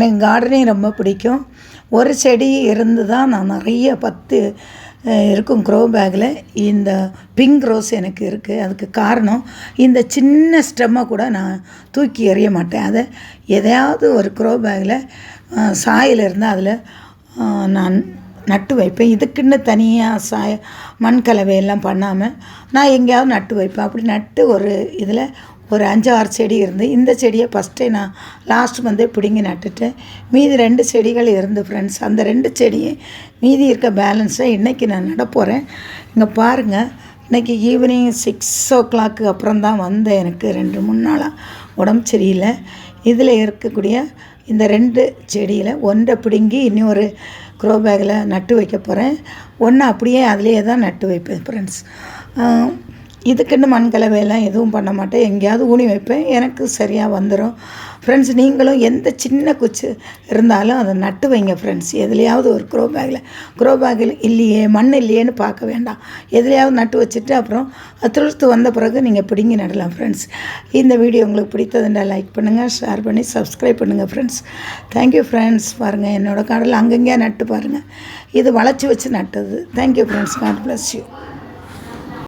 எனக்கு கார்டனிங் ரொம்ப பிடிக்கும். ஒரு செடி இருந்து தான் நான் நிறைய பத்து இருக்கும் க்ரோ பேக்கில் இந்த பிங்க் ரோஸ் எனக்கு இருக்குது அதுக்கு காரணம் இந்த சின்ன ஸ்டெம்மை கூட நான் தூக்கி எறிய மாட்டேன். அதை எதையாவது ஒரு க்ரோ பேக்கில் சாயில் இருந்தால் அதில் நான் நட்டு வைப்பேன். இதுக்குன்னு தனியாக சாய மண் கலவையெல்லாம் பண்ணாமல் நான் எங்கேயாவது நட்டு வைப்பேன். அப்படி நட்டு ஒரு இதில் ஒரு அஞ்சு ஆறு செடி இருந்து இந்த செடியை ஃபஸ்ட்டே நான் லாஸ்ட் வந்து பிடுங்கி நட்டுட்டேன். மீதி ரெண்டு செடிகள் இருந்து ஃப்ரெண்ட்ஸ் அந்த ரெண்டு செடியை மீதி இருக்க பேலன்ஸை இன்றைக்கி நான் நடப்போகிறேன் இங்கே பாருங்கள் இன்றைக்கி ஈவினிங் சிக்ஸ் ஓ கிளாக்கு அப்புறம் தான் வந்தேன் எனக்கு ரெண்டு மூணு நாளாக உடம்பு சரியில்லை. இதில் இருக்கக்கூடிய இந்த ரெண்டு செடியில் ஒன்றை பிடுங்கி இன்னொரு க்ரோ பேக்கில் நட்டு வைக்க போகிறேன் ஒன்று அப்படியே அதிலே தான் நட்டு வைப்பேன் ஃப்ரெண்ட்ஸ் இதுக்குன்னு மண் கலவையெல்லாம் எதுவும் பண்ண மாட்டேன். எங்கேயாவது ஊனி வைப்பேன். எனக்கு சரியாக வந்துடும் ஃப்ரெண்ட்ஸ் நீங்களும் எந்த சின்ன குச்சி இருந்தாலும் அதை நட்டு வைங்க ஃப்ரெண்ட்ஸ் எதுலையாவது ஒரு க்ரோ பேக்கில் க்ரோ பேக்கில் இல்லையே மண் இல்லையேன்னு பார்க்க வேண்டாம். எதுலையாவது நட்டு வச்சுட்டு அப்புறம் துளுர்த்து வந்த பிறகு நீங்கள் பிடிங்கி நடலாம் ஃப்ரெண்ட்ஸ் இந்த வீடியோ உங்களுக்கு பிடித்ததுண்டா லைக் பண்ணுங்கள் ஷேர் பண்ணி சப்ஸ்கிரைப் பண்ணுங்கள் ஃப்ரெண்ட்ஸ் தேங்க்யூ ஃப்ரெண்ட்ஸ் பாருங்கள் என்னோடய கடல் அங்கங்கேயே நட்டு பாருங்கள் இது வளைச்சி வச்சு நட்டது. Thank you friends God bless you